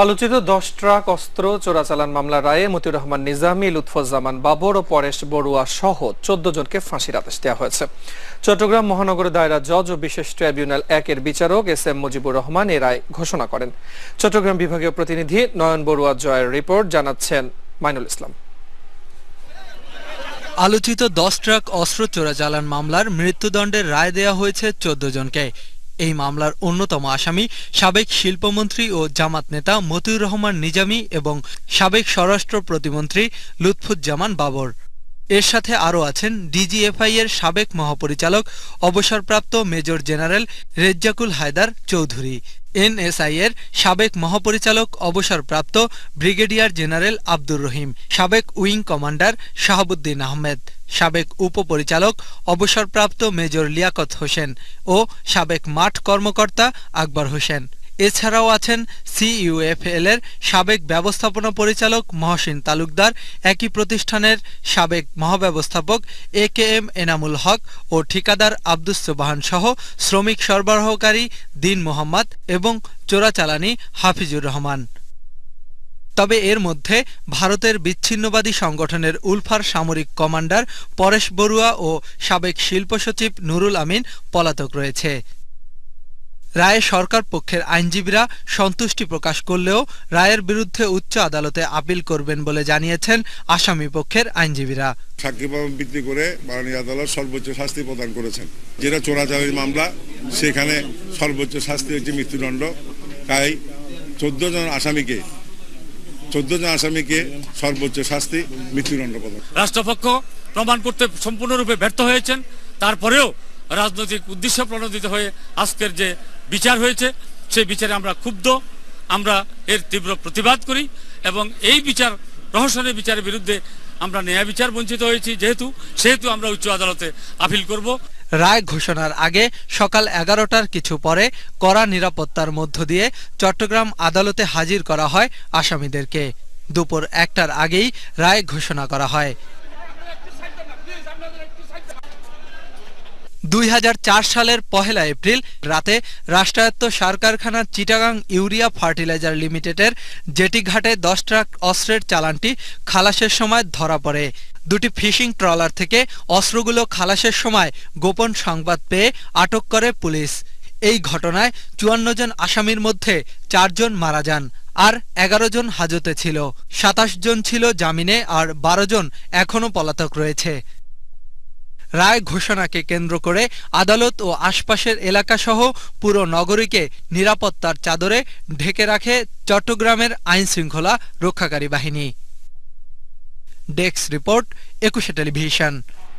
আলোচিত দশ ট্রাক অস্ত্র, চোরাচালান মামলার রায়ে মতিউর রহমান নিজামী, লুৎফুজ্জামান বাবর ও পরেশ বড়ুয়া সহ চোদ্দ জনকে ফাঁসির আদেশ দেওয়া হয়েছে। চট্টগ্রাম মহানগর দায়রা জজ ও বিশেষ ট্রাইব্যুনাল একের বিচারক এস এম মুজিবুর রহমান এ রায় ঘোষণা করেন। চট্টগ্রাম বিভাগীয় প্রতিনিধি নয়ন বড়ুয়া জয়ের রিপোর্ট জানাচ্ছেন মাইনুল ইসলাম। আলোচিত দশ ট্রাক অস্ত্র, চোরাচালান মামলার মৃত্যুদণ্ডের রায় দেয়া হয়েছে চোদ্দ জনকে। এই মামলার অন্যতম আসামি সাবেক শিল্পমন্ত্রী ও জামাত নেতা মতিউর রহমান নিজামী এবং সাবেক স্বরাষ্ট্র প্রতিমন্ত্রী লুৎফুজ্জামান বাবর। এর সাথে আরও আছেন ডিজিএফআই এর সাবেক মহাপরিচালক, অবসরপ্রাপ্ত major general Rezzakul Haider Chowdhury. NSI এর সাবেক মহাপরিচালক, অবসরপ্রাপ্ত ব্রিগেডিয়ার জেনারেল আব্দুর রহিম, সাবেক উইং কমান্ডার শাহাবুদ্দিন আহমেদ, সাবেক উপপরিচালক, অবসরপ্রাপ্ত মেজর লিয়াকত হোসেন ও সাবেক মাঠ কর্মকর্তা আকবর হোসেন। এছাড়াও আছেন সিইউএফএল এর সাবেক ব্যবস্থাপনা পরিচালক মহসিন তালুকদার, একই প্রতিষ্ঠানের সাবেক মহাব্যবস্থাপক এ কে এম এনামুল হক ও ঠিকাদার আব্দুস সুবাহান সহ শ্রমিক সরবরাহকারী দিন মোহাম্মদ এবং চোরাচালানি হাফিজুর রহমান। তবে এর মধ্যে ভারতের বিচ্ছিন্নবাদী সংগঠনের উলফার সামরিক কমান্ডার পরেশ বড়ুয়া ও সাবেক শিল্প সচিব নুরুল আমিন পলাতক রয়েছে। রায়ে সরকার পক্ষের আইনজীবীরা সন্তুষ্টি প্রকাশ করলেও রায়ের বিরুদ্ধে উচ্চ আদালতে আপিল করবেন বলে জানিয়েছেন আসামি পক্ষের আইনজীবীরা। সাক্ষী প্রমাণ ভিত্তি করে মাননীয় আদালত সর্বোচ্চ শাস্তি প্রদান করেছেন। যেটা চোরাচালানি মামলা সেখানে সর্বোচ্চ শাস্তি হচ্ছে মৃত্যুদণ্ড। তাই চোদ্দ জন আসামিকে চোদ্দ জন আসামিকে সর্বোচ্চ শাস্তি মৃত্যুদণ্ড প্রদান রাষ্ট্রপক্ষ প্রমাণ করতে সম্পূর্ণরূপে ব্যর্থ হয়েছেন। তারপরেও রাজনৈতিক উদ্দেশ্য প্রণোদিত হয়ে আজকের যে বিচার হয়েছে, সেই বিচারে আমরা ক্ষুব্ধ। আমরা এর তীব্র প্রতিবাদ করি এবং এই বিচার প্রহসনের বিচারের বিরুদ্ধে আমরা ন্যায় বিচার বঞ্চিত হয়েছি। যেহেতু, সেহেতু আমরা উচ্চ আদালতে আপিল করব। রায় ঘোষণার আগে সকাল এগারোটার কিছু পরে কড়া নিরাপত্তার মধ্য দিয়ে চট্টগ্রাম আদালতে হাজির করা হয় আসামিদেরকে। দুপুর একটার আগেই রায় ঘোষণা করা হয়। দুই হাজার চার সালের পহেলা এপ্রিল রাতে রাষ্ট্রায়ত্ত সার কারখানা চিটাগাং ইউরিয়া ফার্টিলাইজার লিমিটেডের জেটিঘাটে দশ ট্রাক অস্ত্রের চালানটি খালাসের সময় ধরা পড়ে। দুটি ফিশিং ট্রলার থেকে অস্ত্রগুলো খালাসের সময় গোপন সংবাদ পেয়ে আটক করে পুলিশ। এই ঘটনায় চুয়ান্ন জন আসামির মধ্যে চারজন মারা যান আর এগারো জন হাজতে ছিল। সাতাশ জন ছিল জামিনে আর বারো জন এখনও পলাতক রয়েছে। রায় ঘোষণাকে কেন্দ্র করে আদালত ও আশপাশের এলাকাসহ পুরো নগরীকে নিরাপত্তার চাদরে ঢেকে রাখে চট্টগ্রামের আইনশৃঙ্খলা রক্ষাকারী বাহিনী। Desk report, Ekushey television.